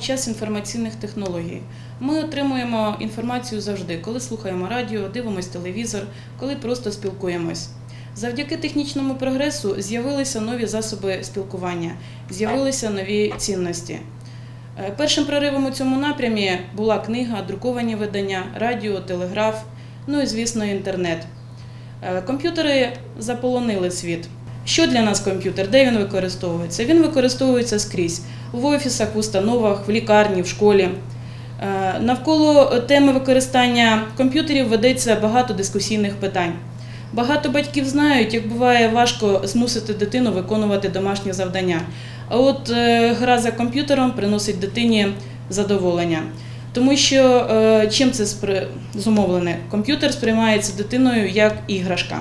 час інформаційних технологій. Ми отримуємо інформацію завжди, коли слухаємо радіо, дивимося телевізор, коли просто спілкуємось. Завдяки технічному прогресу з'явилися нові засоби спілкування, з'явилися нові цінності. Е, Першим проривом у цьому напрямі була книга, друковані видання, радіо, телеграф, ну і, звісно, інтернет. Е, Комп'ютери заполонили світ. Що для нас комп'ютер? Де він використовується? Він використовується скрізь в офісах, в установах, в лікарні, в школі. Е, Навколо теми використання комп'ютерів ведеться багато дискусійних питань. Багато батьків знають, як буває важко змусити дитину виконувати домашні завдання. А от е, гра за комп'ютером приносить дитині задоволення. Тому що е, чим це зумовлене? Комп'ютер сприймається дитиною як іграшка.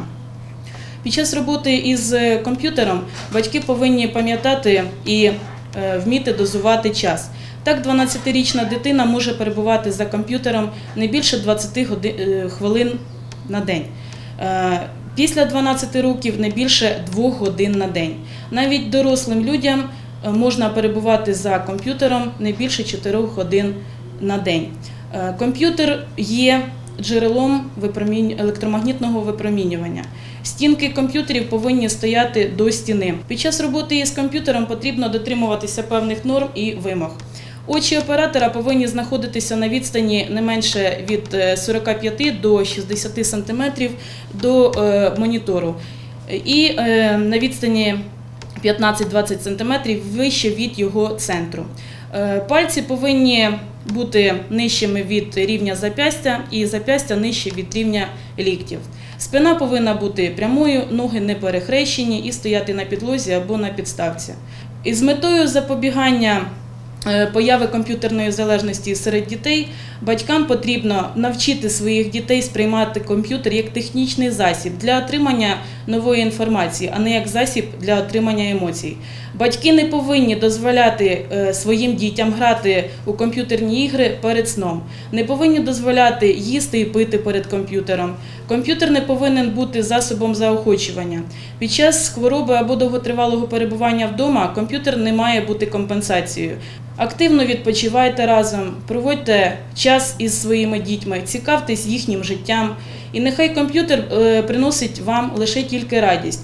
Під час роботи із е, комп'ютером батьки повинні пам'ятати і е, вміти дозувати час. Так, 12-річна дитина може перебувати за комп'ютером не більше 20 е, хвилин на день. Після 12 років не більше 2 годин на день. Навіть дорослим людям можна перебувати за комп'ютером не більше 4 годин на день. Комп'ютер є джерелом електромагнітного випромінювання. Стінки комп'ютерів повинні стояти до стіни. Під час роботи із комп'ютером потрібно дотримуватися певних норм і вимог. Очі оператора повинні знаходитися на відстані не менше від е, 45 до 60 см до е, монітору і е, на відстані 15-20 см вище від його центру. Е, Пальці повинні бути нижчими від рівня запястя і запястя нижче від рівня ліктів. Спина повинна бути прямою, ноги не перехрещені і стояти на підлозі або на підставці. І з метою запобігання появи комп'ютерної залежності серед дітей батькам потрібно навчити своїх дітей сприймати комп'ютер як технічний засіб для отримання нової інформації, а не як засіб для отримання емоцій. Батьки не повинні дозволяти е, своїм дітям грати у комп'ютерні ігри перед сном, не повинні дозволяти їсти і пити перед комп'ютером. Комп'ютер не повинен бути засобом заохочування. Під час хвороби або довготривалого перебування вдома комп'ютер не має бути компенсацією. Активно відпочивайте разом, проводьте час із своїми дітьми, цікавтесь їхнім життям, і нехай комп'ютер е, приносить вам лише тільки радість.